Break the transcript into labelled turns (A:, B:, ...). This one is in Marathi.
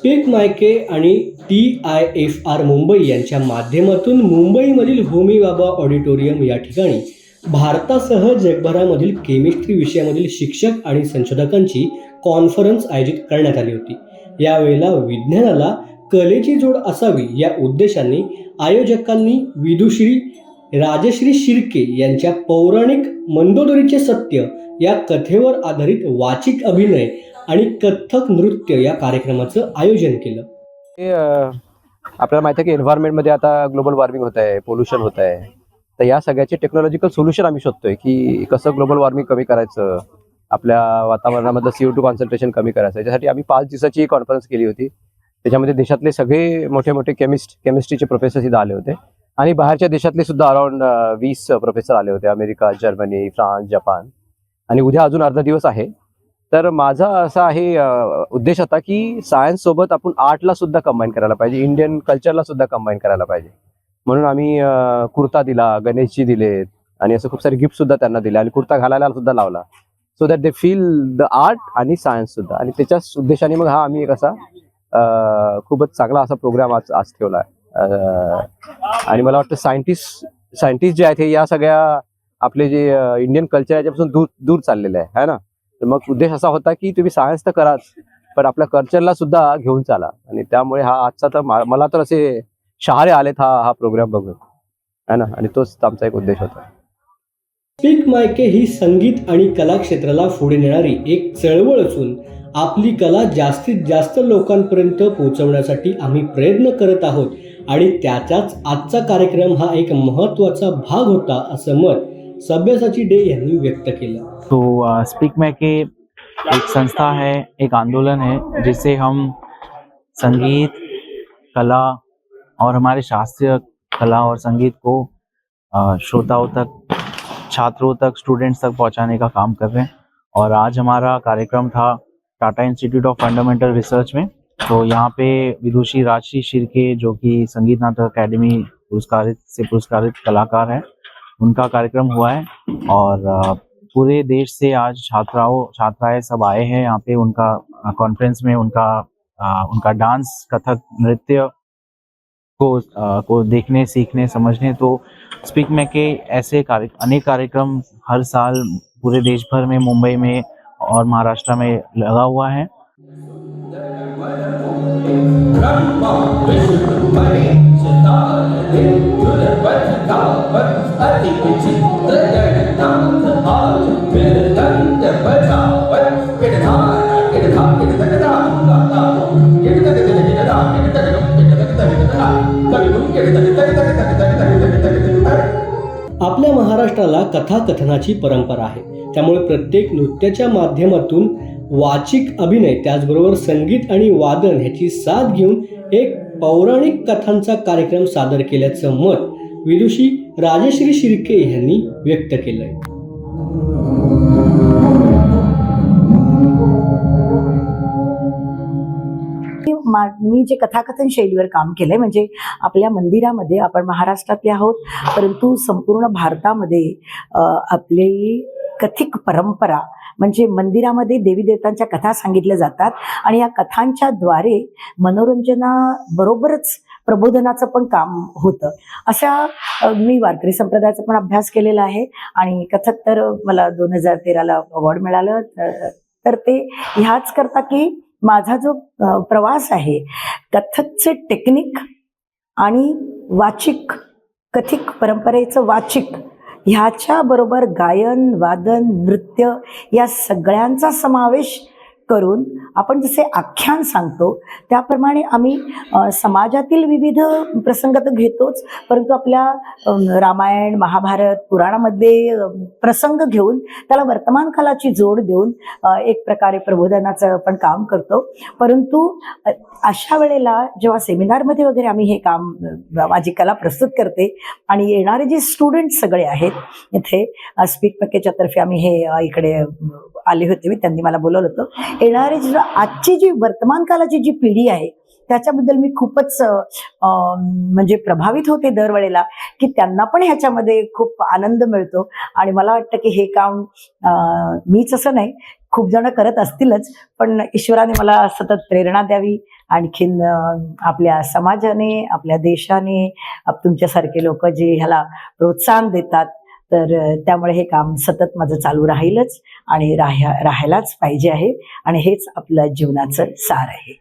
A: स्पीक मायके आणि T I F R Mumbai यांच्या माध्यमातून मुंबईमधील होमी बाबा ऑडिटोरियम या ठिकाणी भारतासह जगभरामधील केमिस्ट्री विषयामधील शिक्षक आणि संशोधकांची कॉन्फरन्स आयोजित करण्यात आली होती. यावेळेला विज्ञानाला कलेची जोड असावी या उद्देशाने आयोजकांनी विदुश्री राजश्री शिर्के यांच्या पौराणिक मंदोदरीचे सत्य या कथेवर आधारित वाचिक अभिनय आणि कथ्थक नृत्य या कार्यक्रमाचं आयोजन केलं.
B: हे आपल्याला माहिती आहे की एन्व्हायरमेंटमध्ये आता ग्लोबल वॉर्मिंग होत आहे पोल्युशन होत आहे. तर या सगळ्याचे टेक्नॉलॉजिकल सोल्युशन आम्ही शोधतोय की कसं ग्लोबल वॉर्मिंग कमी करायचं आपल्या वातावरणामधलं सीओ टू कॉन्सन्ट्रेशन कमी करायचं. याच्यासाठी आम्ही पाच दिवसाची कॉन्फरन्स केली होती. त्याच्यामध्ये देशातले सगळे मोठे मोठे केमिस्ट केमिस्ट्रीचे प्रोफेसर इथं आले होते. आणि बाहेरच्या देशातले सुद्धा अराउंड वीस प्रोफेसर आले होते. America Germany France Japan. आणि उद्या अजून अर्धा दिवस आहे. तर माझा असा आहे उद्देश होता की सायन्स सोबत आपण आर्टला सुद्धा कंबाईन करायला पाहिजे. इंडियन कल्चरला सुद्धा कंबाईन करायला पाहिजे. म्हणून आम्ही कुर्ता दिला गणेशजी दिलेत आणि असं खूप सारे गिफ्ट सुद्धा त्यांना दिले आणि कुर्ता घालायला सुद्धा लावला. So that they feel the art आणि सायन्स सुद्धा. आणि त्याच्याच उद्देशाने मग हा आम्ही एक असा खूपच चांगला असा प्रोग्राम आज आज ठेवला आहे. आणि मला वाटतं सायंटिस्ट सायंटिस्ट जे आहेत हे या सगळ्या आपले जे इंडियन कल्चर याच्यापासून दूर दूर चाललेले आहे. है ना? तर मग उद्देश असा होता की तुम्ही सायन्स तर कराच पण आपल्या कल्चरला सुद्धा घेऊन चाला. आणि त्यामुळे हा आजचा तर मला तर असे शहारे आलेत हा हा प्रोग्राम बघून. है ना? आणि तोच आमचा एक उद्देश होता.
A: स्पीक मायके ही संगीत आणि कला क्षेत्राला पुढे नेणारी एक चळवळ असून आपली कला जास्तीत जास्त लोकांपर्यंत पोहोचवण्यासाठी आम्ही प्रयत्न करत आहोत आणि त्याचाच आजचा कार्यक्रम हा एक महत्त्वाचा भाग होता असं मत सभ्यसाची डे यांनी व्यक्त केलं.
C: तो स्पीक मैके एक संस्था है, एक आंदोलन है जिससे हम संगीत, कला और हमारे शास्त्रीय कला और संगीत को श्रोताओं तक, छात्रों तक स्टूडेंट्स तक पहुँचाने का काम कर रहे हैं। और आज हमारा कार्यक्रम था Tata Institute of Fundamental Research में। तो यहाँ पे विदुषी राजश्री शिर्के, जो कि संगीत नाटक अकेडमी पुरस्कारित से पुरस्कारित कलाकार है उनका कार्यक्रम हुआ है और पूरे देश से आज छात्राओं, छात्राएँ सब आए हैं यहाँ पे उनका कॉन्फ्रेंस में उनका उनका डांस कथक, नृत्य को को देखने, सीखने, समझने। तो स्पीक में के ऐसे कार्य, अनेक कार्यक्रम हर साल पूरे देश भर में, मुंबई में और महाराष्ट्र में लगा हुआ है।
A: आपल्या महाराष्ट्राला कथाकथनाची परंपरा आहे. त्यामुळे प्रत्येक नृत्याच्या माध्यमातून वाचिक अभिनय त्याचबरोबर संगीत आणि वादन ह्याची साथ घेऊन एक पौराणिक कथांचा कार्यक्रम सादर केल्याचं मत विदुषी राजश्री शिर्के यांनी व्यक्त केलंय.
D: की मा- मी जे कथाकथन शैलीवर काम केलंय म्हणजे आपल्या मंदिरामध्ये आपण महाराष्ट्रातले आहोत परंतु संपूर्ण भारतामध्ये आपली कथिक परंपरा म्हणजे मंदिरामध्ये देवी देवतांच्या कथा सांगितल्या जातात आणि या कथांच्या द्वारे मनोरंजनाबरोबरच प्रबोधनाचं पण काम होतं. अशा मी वारकरी संप्रदायाचा पण अभ्यास केलेला आहे आणि कथक तर मला दोन हजार तेराला अवॉर्ड मिळालं. तर- तर ते ह्याच करता की माझा जो प्रवास आहे कथकचे टेक्निक आणि वाचिक कथिक परंपरेचं वाचिक ह्याच्याबरोबर गायन वादन नृत्य या सगळ्यांचा समावेश करून आपण जसे आख्यान सांगतो त्याप्रमाणे आम्ही समाजातील विविध प्रसंग तर घेतोच परंतु आपल्या रामायण महाभारत पुराणामध्ये प्रसंग घेऊन त्याला वर्तमान कालाची जोड देऊन एक प्रकारे प्रबोधनाचं आपण काम करतो. परंतु अशा वेळेला जेव्हा सेमिनारमध्ये वगैरे आम्ही हे काम माझी कला प्रस्तुत करते आणि येणारे जे स्टुडंट सगळे आहेत इथे स्पीक पॅकेजच्या तर्फे आम्ही हे इकडे आले होते मी त्यांनी मला बोलवलं होतं. येणारे जे आजची जी वर्तमान कालाची जी पिढी आहे त्याच्याबद्दल मी खूपच म्हणजे प्रभावित होते दरवेळेला की त्यांना पण ह्याच्यामध्ये खूप आनंद मिळतो. आणि मला वाटतं की हे काम मीच असं नाही खूप जण करत असतीलच पण ईश्वराने मला सतत प्रेरणा द्यावी. आणखीन आपल्या समाजाने आपल्या देशाने आप- तुमच्यासारखे लोक जे ह्याला प्रोत्साहन देतात तर त्यामुळे हे काम सतत माझं चालू राहीलच आणि राह्या राहायलाच पाहिजे आहे आणि हेच आपल्या जीवनाचं सार आहे.